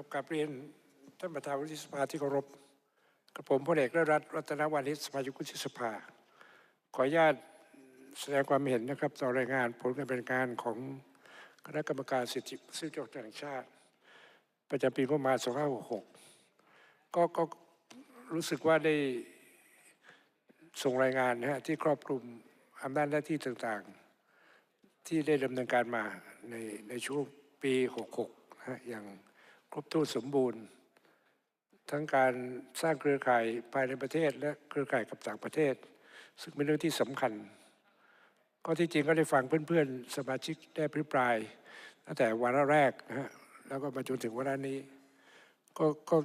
ครับกราบเรียนท่านประธานวุฒิสภาที่เคารพกระผมพลเอกรัฐรัตนวานิชสมาชิกวุฒิสภา ขออนุญาตแสดงความเห็นนะครับต่อรายงานผลการดำเนินการของคณะกรรมการสิทธิมนุษยชนแห่งชาติ ประจำปีงบประมาณ2566ก็ก็รู้สึกว่าได้ส่งรายงานนะฮะที่ครอบคลุมอำนาจหน้าที่ต่างๆ ที่ได้ดำเนินการมาในในช่วงปี 66นะฮะอย่าง ครบถ้วนสมบูรณ์ ทั้งการสร้างเครือข่ายภายในประเทศ และเครือข่ายกับต่างประเทศ ซึ่งเป็นเรื่องที่สำคัญ ก็ที่จริงก็ได้ฟังเพื่อนๆ สมาชิกได้อภิปรายตั้งแต่วาระแรกนะฮะแล้วก็มาจนถึงวาระนี้ก็ก็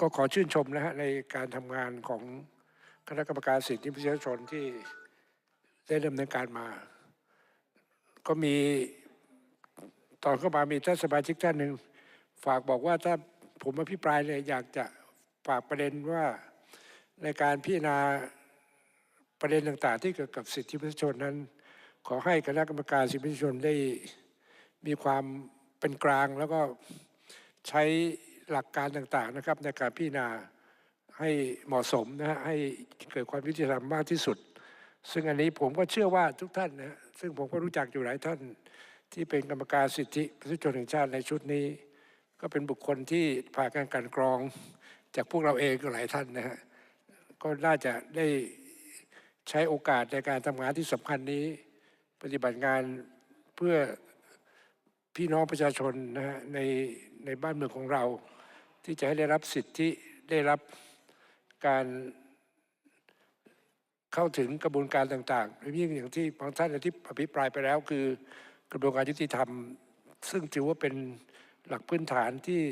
ก็ขอชื่นชมนะฮะในการทำงานของคณะกรรมการสิทธิมนุษยชนที่ได้ดำเนินการมา ก็มีตอนเข้ามามีท่านสมาชิกท่านหนึ่ง ฝากบอกว่าถ้าผมอภิปรายเลยอยากจะฝากประเด็นว่าในการพิจารณาประเด็นต่างๆ ที่เกี่ยวกับสิทธิมนุษยชนนั้น ขอให้คณะกรรมการสิทธิมนุษยชนได้มีความเป็นกลางแล้วก็ใช้หลักการต่างๆนะครับ ในการพิจารณาให้เหมาะสมนะฮะให้เกิดความยุติธรรมมากที่สุด ซึ่งอันนี้ผมก็เชื่อว่าทุกท่านนะซึ่งผมก็รู้จักอยู่หลายท่าน ที่เป็นกรรมการสิทธิมนุษยชนแห่งชาติในชุดนี้ ก็เป็นบุคคลที่ผ่านการกันกรองจากพวกเราเองก็หลายท่านนะฮะก็น่าจะได้ใช้โอกาสในการทำงานที่สำคัญนี้ ปฏิบัติงานเพื่อพี่น้องประชาชนนะฮะในในบ้านเมืองของเรา ที่จะให้ได้รับสิทธิได้รับการเข้าถึงกระบวนการต่างๆโดยยิ่งอย่างที่บางท่านที่อภิปรายไปแล้ว คือกระบวนการยุติธรรม ซึ่งถือว่าเป็น หลักพื้นฐานที่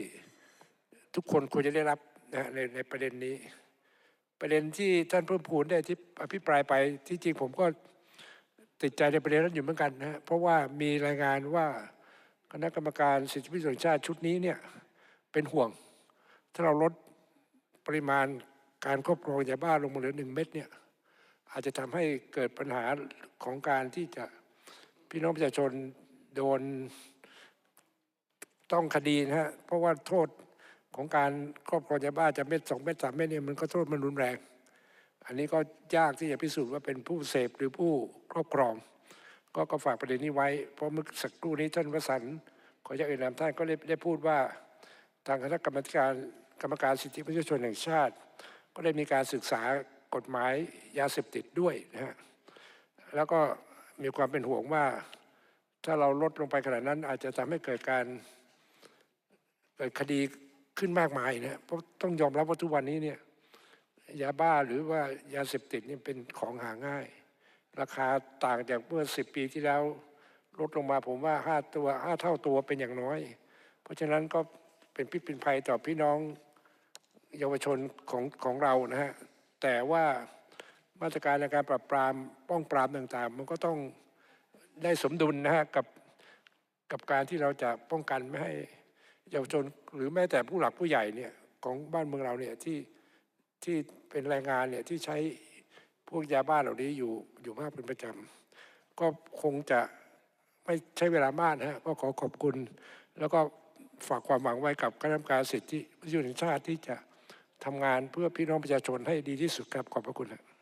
ทุกคนควรจะได้รับนะในในประเด็นนี้ ประเด็นที่ท่านเพิ่มพูนได้ที่อภิปรายไปที่จริงผมก็ติดใจในประเด็นนั้นอยู่เหมือนกันนะฮะเพราะว่ามีรายงานว่าคณะกรรมการสิทธิมนุษชนแห่งชาติชุดนี้เนี่ยเป็นห่วง ถ้าเราลดปริมาณการครอบครองยาบ้าลงมาเหลือหนึ่งเม็ดเนี่ยอาจจะทำให้เกิดปัญหาของการที่จะพี่น้องประชาชนโดน ต้องคดีนะฮะเพราะว่าโทษของการครอบครองยาบ้าจะเม็ดสองเม็ดสามเม็ดเนี่ยมันก็โทษมันรุนแรง อันนี้ก็ยากที่จะพิสูจน์ว่าเป็นผู้เสพหรือผู้ครอบครอง ก็ก็ฝากประเด็นนี้ไว้ เพราะเมื่อสักครู่นี้ท่านวสันต์ขอจะเอ่ยนามท่านก็ได้ได้พูดว่า ทางคณะกรรมการกรรมการสิทธิมนุษยชนแห่งชาติ ก็ได้มีการศึกษากฎหมายยาเสพติดด้วยนะฮะแล้วก็มีความเป็นห่วงว่า ถ้าเราลดลงไปขนาดนั้นอาจจะทำให้เกิดการ เกิดคดีขึ้นมากมายนะเพราะต้องยอมรับว่าทุกวันนี้เนี่ยยาบ้าหรือว่ายาเสพติดนี่เป็นของหาง่าย ราคาต่างจากเมื่อสิบปีที่แล้ว ลดลงมาผมว่าห้าตัวห้าเท่าตัวเป็นอย่างน้อย เพราะฉะนั้นก็เป็นพิษเป็นภัยต่อพี่น้องเยาวชนของของเรานะฮะแต่ว่ามาตรการในการปราบปรามป้องปรามต่างๆ มันก็ต้องได้สมดุลนะฮะกับกับการที่เราจะป้องกันไม่ให้ เยาวชนหรือแม้แต่ผู้หลักผู้ใหญ่เนี่ยของบ้านเมืองเราเนี่ยที่ที่เป็นแรงงานเนี่ยที่ใช้พวกยาบ้าเหล่านี้อยู่อยู่มากเป็นประจำก็คงจะไม่ใช้เวลามากนะฮะก็ขอขอบคุณ แล้วก็ฝากความหวังไว้กับคณะกรรมการสิทธิมนุษยชนแห่งชาติที่จะทำงานเพื่อพี่น้องประชาชนให้ดีที่สุดครับขอบพระคุณครับ